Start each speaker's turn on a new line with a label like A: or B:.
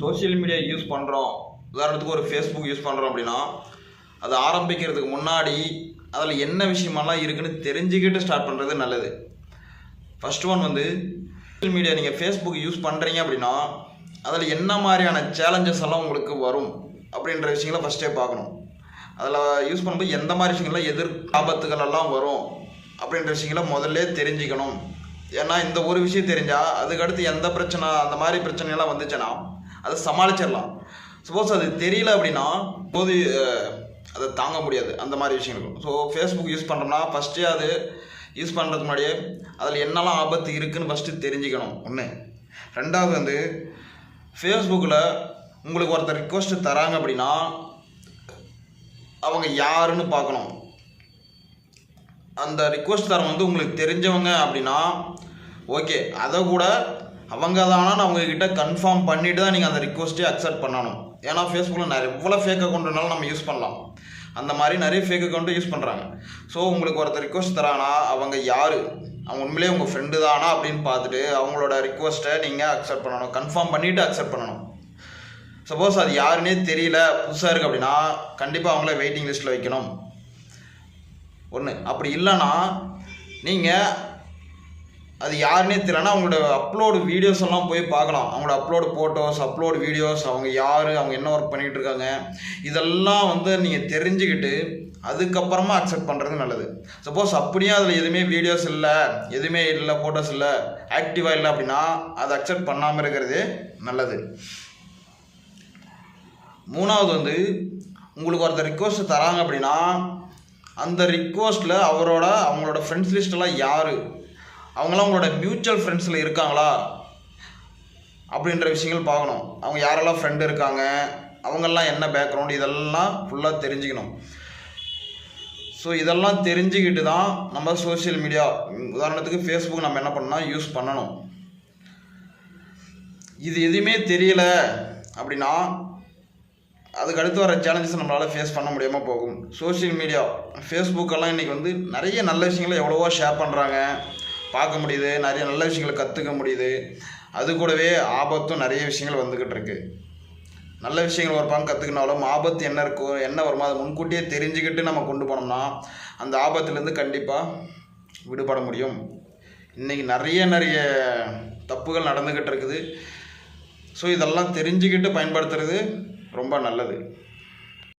A: Social media use பண்ணுறோம் உதாரணத்துக்கு ஒரு ஃபேஸ்புக் யூஸ் பண்ணுறோம் அப்படின்னா அது ஆரம்பிக்கிறதுக்கு முன்னாடி அதில் என்ன விஷயமெல்லாம் இருக்குன்னு தெரிஞ்சுக்கிட்டு ஸ்டார்ட் பண்ணுறது நல்லது. ஃபஸ்ட் ஒன் வந்து சோஷியல் மீடியா நீங்கள் ஃபேஸ்புக் யூஸ் பண்ணுறீங்க அப்படின்னா அதில் என்ன மாதிரியான சேலஞ்சஸ் எல்லாம் உங்களுக்கு வரும் அப்படின்ற விஷயங்களை ஃபஸ்ட்டே பார்க்கணும். அதில் யூஸ் பண்ணும்போது எந்த மாதிரி விஷயங்கள்லாம் எதிர் ஆபத்துகள் எல்லாம் வரும் அப்படின்ற விஷயங்களை முதல்ல தெரிஞ்சுக்கணும். ஏன்னா இந்த ஒரு விஷயம் தெரிஞ்சால் அதுக்கடுத்து எந்த பிரச்சனை அந்த மாதிரி பிரச்சனையெல்லாம் வந்துச்சுன்னா அதை சமாளிச்சிடலாம். சப்போஸ் அது தெரியல அப்படின்னா போது அதை தாங்க முடியாது. அந்த மாதிரி விஷயங்கள். ஸோ ஃபேஸ்புக் யூஸ் பண்ணுறோம்னா ஃபஸ்ட்டே அது யூஸ் பண்ணுறதுக்கு முன்னாடியே அதில் என்னெல்லாம் ஆபத்து இருக்குன்னு ஃபஸ்ட்டு தெரிஞ்சுக்கணும். ஒன்று ரெண்டாவது வந்து ஃபேஸ்புக்கில் உங்களுக்கு ஒருத்தர் ரிக்வஸ்ட்டு தராங்க அப்படின்னா அவங்க யாருன்னு பார்க்கணும். அந்த ரிக்வஸ்ட் தரம் வந்து உங்களுக்கு தெரிஞ்சவங்க அப்படின்னா ஓகே அதை கூட அவங்க தானான்னு அவங்கக்கிட்ட கன்ஃபார்ம் பண்ணிட்டு தான் நீங்கள் அந்த ரிக்வஸ்ட்டே அக்செப்ட் பண்ணணும். ஏன்னா ஃபேஸ்புக்கில் நிறைய எவ்வளோ ஃபேக் அக்கௌண்ட்னாலும் நம்ம யூஸ் பண்ணலாம். அந்த மாதிரி நிறைய ஃபேக் அக்கௌண்ட்டு யூஸ் பண்ணுறாங்க ஸோ உங்களுக்கு ஒருத்தர் ரிக்வஸ்ட் தரானா அவங்க யார்? அவங்க உண்மையிலேயே உங்கள் ஃப்ரெண்டு தானா அப்படின்னு பார்த்துட்டு அவங்களோட ரிக்வஸ்ட்டை நீங்கள் அக்செப்ட் பண்ணணும். கன்ஃபார்ம் பண்ணிவிட்டு அக்செப்ட் பண்ணணும். சப்போஸ் அது யாருன்னே தெரியல புதுசாக இருக்குது அப்படின்னா கண்டிப்பாக அவங்கள வெயிட்டிங் லிஸ்ட்டில் வைக்கணும். ஒன்று அப்படி இல்லைன்னா நீங்கள் அது யாருன்னே தெரியலனா அவங்களோட அப்லோடு வீடியோஸ் எல்லாம் போய் பார்க்கலாம். அவங்களோட அப்லோடு ஃபோட்டோஸ் அப்லோடு வீடியோஸ் அவங்க யார் அவங்க என்ன ஒர்க் பண்ணிகிட்டு இருக்காங்க இதெல்லாம் வந்து நீங்கள் தெரிஞ்சுக்கிட்டு அதுக்கப்புறமா அக்செப்ட் பண்ணுறது நல்லது. சப்போஸ் அப்படியே அதில் எதுவுமே வீடியோஸ் இல்லை எதுவுமே இல்லை ஃபோட்டோஸ் இல்லை ஆக்டிவாக இல்லை அப்படின்னா அதை அக்செப்ட் பண்ணாமல் இருக்கிறதே நல்லது. மூணாவது வந்து உங்களுக்கு ஒருத்தர் ரிக்வஸ்ட் தராங்க அப்படின்னா அந்த ரிக்வஸ்ட்டில் அவரோட அவங்களோட ஃப்ரெண்ட்ஸ் லிஸ்ட்டெல்லாம் யார்? அவங்களாம் உங்களோட மியூச்சுவல் ஃப்ரெண்ட்ஸில் இருக்காங்களா? அப்படின்ற விஷயங்கள் பார்க்கணும். அவங்க யாரெல்லாம் ஃப்ரெண்டு இருக்காங்க? அவங்கெல்லாம் என்ன பேக்ரவுண்ட் இதெல்லாம் ஃபுல்லாக தெரிஞ்சுக்கணும். ஸோ இதெல்லாம் தெரிஞ்சுக்கிட்டு தான் நம்ம சோஷியல் மீடியா உதாரணத்துக்கு ஃபேஸ்புக் நம்ம என்ன பண்ணால் யூஸ் பண்ணணும். இது எதுவுமே தெரியல அப்படின்னா அதுக்கு அடுத்து வர சேலஞ்சஸ் நம்மளால் ஃபேஸ் பண்ண முடியாமல் போகும். சோஷியல் மீடியா ஃபேஸ்புக்கெல்லாம் இன்றைக்கி வந்து நிறைய நல்ல விஷயங்களை எவ்வளவோ ஷேர் பண்ணுறாங்க பார்க்க முடியுது நிறைய நல்ல விஷயங்களை கற்றுக்க முடியுது. அது கூடவே ஆபத்தும் நிறைய விஷயங்கள் வந்துக்கிட்டு இருக்கு. நல்ல விஷயங்கள் ஒரு பங்கு கற்றுக்கினாலும் ஆபத்து என்ன இருக்கோ என்ன வருமோ அதை முன்கூட்டியே தெரிஞ்சுக்கிட்டு நம்ம கொண்டு போனோம்னா அந்த ஆபத்துலேருந்து கண்டிப்பாக விடுபட முடியும். இன்றைக்கி நிறைய நிறைய தப்புகள் நடந்துக்கிட்டு இருக்குது. ஸோ இதெல்லாம் தெரிஞ்சுக்கிட்டு பயன்படுத்துறது ரொம்ப நல்லது.